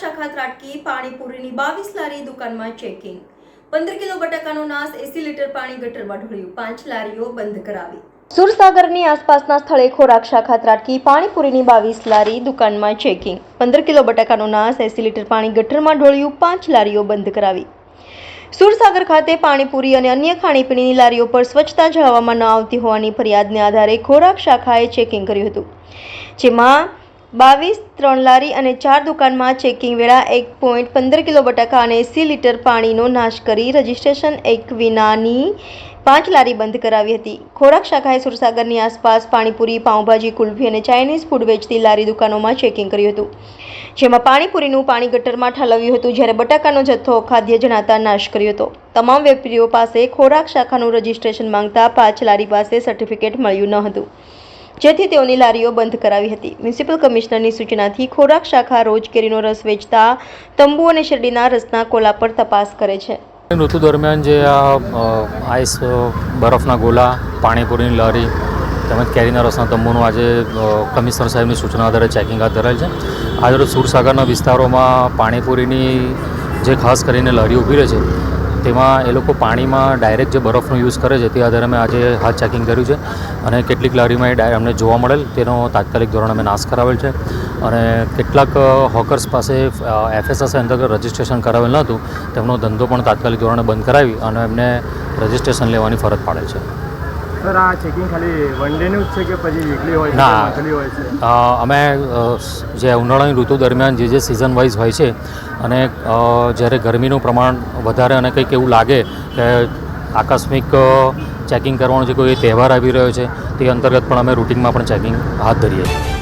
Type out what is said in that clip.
શાખા ત્રાટકી પાણીપુરીની બાવીસ લારી દુકાનમાં ચેકિંગ પંદર કિલો બટાકાનો નાશ, એસી લીટર પાણી ગટરમાં ઢોળ્યું પાંચ લારીઓ બંધ કરાવી. સુરસાગરની આસપાસના સ્થળે ખોરાક શાખા ત્રાટકી પાણીપુરીની બાવીસ લારી દુકાનમાં ચેકિંગ પંદર કિલો બટાકાનો નાશ, એસી લીટર પાણી ગટરમાં ઢોળ્યું. પાંચ લારીઓ બંધ કરાવી. સુરસાગર ખાતે પાણીપુરી અને અન્ય ખાણીપીણીની લારીઓ પર સ્વચ્છતા જાળવવામાં ન આવતી હોવાની ફરિયાદને આધારે ખોરાક શાખાએ ચેકિંગ કર્યું હતું. જેમાં બાવીસ, ત્રણ લારી અને ચાર દુકાનમાં ચેકિંગ વેળા એક પોઈન્ટ પંદર કિલો બટાકા અને એંસી લીટર પાણીનો નાશ કરી રજિસ્ટ્રેશન એક વિનાની પાંચ લારી બંધ કરાવી હતી. ખોરાક શાખાએ સુરસાગરની આસપાસ પાણીપુરી, પાઉંભાજી, કુલ્ફી અને ચાઇનીઝ ફૂડ વેચતી લારી દુકાનોમાં ચેકિંગ કર્યું હતું. જેમાં પાણીપુરીનું પાણી ગટરમાં ઠાલવ્યું હતું જ્યારે બટાકાનો જથ્થો ખાદ્ય જણાતા નાશ કર્યો હતો. તમામ વેપારીઓ પાસે ખોરાક શાખાનું રજિસ્ટ્રેશન માંગતા પાંચ લારી પાસે સર્ટિફિકેટ મળ્યું ન હતું. જેથી તેઓની લારીઓ બંધ કરાવી હતી. મ્યુનિસિપલ કમિશનરની સૂચનાથી ખોરાક શાખા રોજ કેરીનો રસ વેચતા તંબુ અને શેરડીના રસના કોલા પર તપાસ કરે છે. ઋતુ દરમિયાન જે આ આઈસ બરફના ગોલા, પાણીપુરીની લારી તેમજ કેરીના રસના તંબુનું આજે કમિશનર સાહેબની સૂચના આધારે ચેકિંગ હાથ ધરાયેલ છે. આજરોજ સુરસાગરના વિસ્તારોમાં પાણીપુરીની જે ખાસ કરીને લારીઓ ઊભી રહે છે તેમાં એ લોકો પાણીમાં ડાયરેક્ટ જે બરફનો યુઝ કરે છે, તે આધારે અમે આજે હાથ ચેકિંગ કર્યું છે અને કેટલીક લારીમાં એ અમને જોવા મળેલ તેનો તાત્કાલિક ધોરણે અમે નાશ કરાવેલ છે અને કેટલાક હોકર્સ પાસે એફએસએસ અંતર્ગત રજિસ્ટ્રેશન કરાવેલ ન હતું, તેમનો ધંધો પણ તાત્કાલિક ધોરણે બંધ કરાવી અને એમને રજિસ્ટ્રેશન લેવાની ફરજ પાડે છે. સર આ ચેકિંગ ખાલી વન ડેનું જ છે કે પછી વીકલી હોય છે ના. મંથલી હોય છે અમે જે ઉનાળાની ઋતુ દરમિયાન જે જે સિઝન વાઇઝ હોય છે અને જ્યારે ગરમીનું પ્રમાણ વધારે અને કંઈક એવું લાગે કે આકસ્મિક ચેકિંગ કરવાનું છે કોઈ તહેવાર આવી રહ્યો છે તે અંતર્ગત પણ અમે રૂટિનમાં પણ ચેકિંગ હાથ ધરીએ છીએ